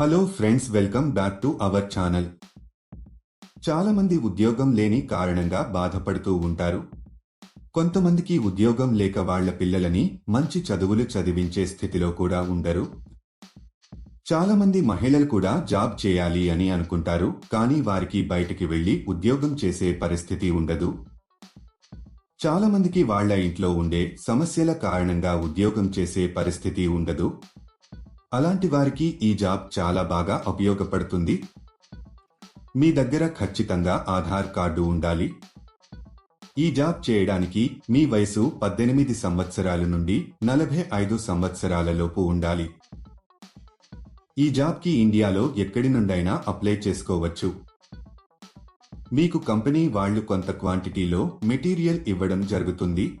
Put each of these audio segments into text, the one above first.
Hello friends welcome back to our channel చాలా మంది ఉద్యోగం లేని కారణంగా బాధపడుతూ ఉంటారు. కొంతమందికి ఉద్యోగం లేక వాళ్ళ పిల్లలని మంచి చదువులు చదివించే స్థితిలో కూడా ఉండరు. చాలా మంది మహిళలు కూడా జాబ్ చేయాలి అని అనుకుంటారు కానీ వారికి బయటికి వెళ్ళి ఉద్యోగం చేసే పరిస్థితి ఉండదు. చాలా మందికి వాళ్ళ ఇంట్లో ఉండే సమస్యల కారణంగా ఉద్యోగం చేసే పరిస్థితి ఉండదు. అలాంటి వారికి ఈ జాబ్ చాలా బాగా ఉపయోగపడుతుంది. మీ దగ్గర ఖచ్చితంగా ఆధార్ కార్డు ఉండాలి. ఈ జాబ్ చేయడానికి మీ వయసు పద్దెనిమిది సంవత్సరాల నుండి నలభై ఐదు సంవత్సరాలలోపు ఉండాలి. ఈ జాబ్కి ఇండియాలో ఎక్కడి నుండైనా అప్లై చేసుకోవచ్చు. మీకు కంపెనీ వాళ్ళు కొంత క్వాంటిటీలో మెటీరియల్ ఇవ్వడం జరుగుతుంది.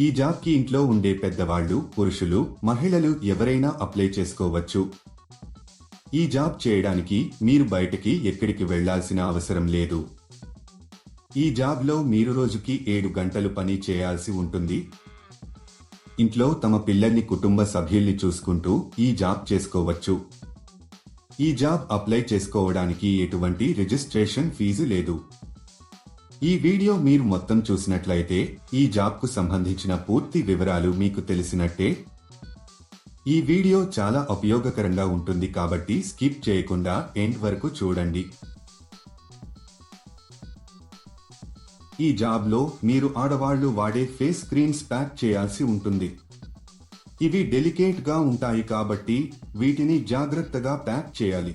ఈ జాబ్కి ఇంట్లో ఉండే పెద్దవాళ్ళు పురుషులు మహిళలు ఎవరైనా అప్లై చేసుకోవచ్చు. ఈ జాబ్ చేయడానికి మీరు బయటకి ఎక్కడికి వెళ్ళాల్సిన అవసరం లేదు. ఈ జాబ్లో మీరు రోజుకి ఏడు గంటలు పని చేయాల్సి ఉంటుంది. ఇంట్లో తమ పిల్లల్ని కుటుంబ సభ్యుల్ని చూసుకుంటూ ఈ జాబ్ చేసుకోవచ్చు. ఈ జాబ్ అప్లై చేసుకోవడానికి ఎటువంటి రిజిస్ట్రేషన్ ఫీజు లేదు. ఈ వీడియో మీరు మొత్తం చూసినట్లయితే ఈ జాబ్కు సంబంధించిన పూర్తి వివరాలు మీకు తెలిసినట్టే. ఈ వీడియో చాలా ఉపయోగకరంగా ఉంటుంది కాబట్టి స్కిప్ చేయకుండా ఎండ్ వరకు చూడండి. ఈ జాబ్లో మీరు ఆడవాళ్ళు వాడే ఫేస్ క్రీమ్స్ ప్యాక్ చేయాల్సి ఉంటుంది. ఇవి డెలికేట్గా ఉంటాయి కాబట్టి వీటిని జాగ్రత్తగా ప్యాక్ చేయాలి.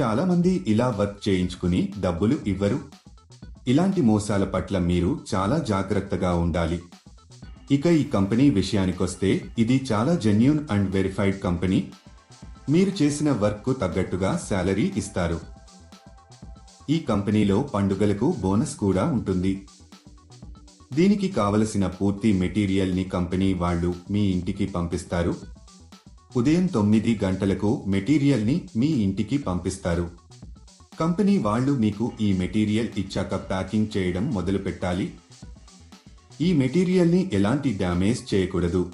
చాలా మంది ఇలా వర్క్ చేయించుకుని డబ్బులు ఇవ్వరు. ఇలాంటి మోసాల పట్ల మీరు చాలా జాగ్రత్తగా ఉండాలి. ఇక ఈ కంపెనీ విషయానికొస్తే ఇది చాలా జెన్యున్ అండ్ వెరిఫైడ్ కంపెనీ. మీరు చేసిన వర్క్కు తగ్గట్టుగా శాలరీ ఇస్తారు. ఈ కంపెనీలో పండుగలకు బోనస్ కూడా ఉంటుంది. దీనికి కావలసిన పూర్తి మెటీరియల్ని కంపెనీ వాళ్ళు మీ ఇంటికి పంపిస్తారు. ఉదయం తొమ్మిది గంటలకు మెటీరియల్ని మీ ఇంటికి పంపిస్తారు. కంపెనీ వాళ్ళు మీకు ఈ మెటీరియల్ ఇచ్చాక ప్యాకింగ్ చేయడం మొదలు పెట్టాలి ఈ మెటీరియల్ని ఎలాంటి డ్యామేజ్ చేయకూడదు.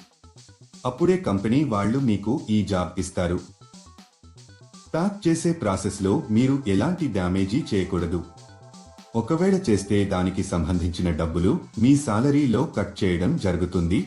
అప్పుడే కంపెనీ వాళ్ళు మీకు ఈ జాబ్ ఇస్తారు. ప్యాక్ చేసే ప్రాసెస్లో మీరు ఎలాంటి డ్యామేజీ చేయకూడదు. ఒకవేళ చేస్తే దానికి సంబంధించిన డబ్బులు మీ సాలరీలో కట్ చేయడం జరుగుతుంది.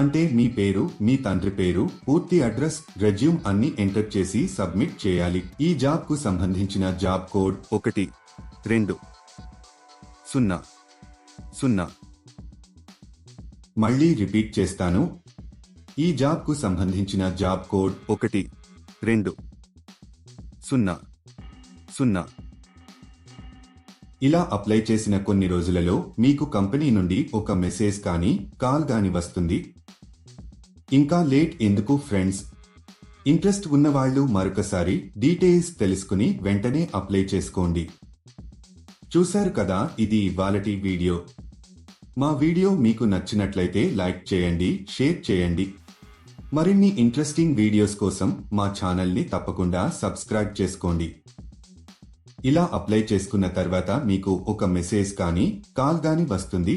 అంటే మీ పేరు మీ తండ్రి పేరు పూర్తి అడ్రస్ రెజ్యూమ్ అన్ని ఎంటర్ చేసి సబ్మిట్ చేయాలి. ఈ జాబ్కు సంబంధించిన జాబ్ కోడ్ ఒకటి రెండు సున్నా సున్నా. మళ్ళీ రిపీట్ చేస్తాను. ఈ జాబ్కు సంబంధించిన జాబ్ కోడ్ ఒకటి రెండు సున్నా సున్నా. ఇలా అప్లై చేసిన కొన్ని రోజులలో మీకు కంపెనీ నుండి ఒక మెసేజ్ కానీ కాల్ గాని వస్తుంది. ఇంకా లేట్ ఎందుకు ఫ్రెండ్స్? ఇంట్రెస్ట్ ఉన్నవాళ్ళు మరొకసారి డీటెయిల్స్ తెలుసుకుని వెంటనే అప్లై చేసుకోండి. చూశారు కదా ఇది ఇవాళటి వీడియో. మా వీడియో మీకు నచ్చినట్లయితే లైక్ చేయండి షేర్ చేయండి. మరిన్ని ఇంట్రెస్టింగ్ వీడియోస్ కోసం మా ఛానల్ని తప్పకుండా సబ్స్క్రైబ్ చేసుకోండి. ఇలా అప్లై చేసుకున్న తర్వాత మీకు ఒక మెసేజ్ కానీ కాల్ గాని వస్తుంది.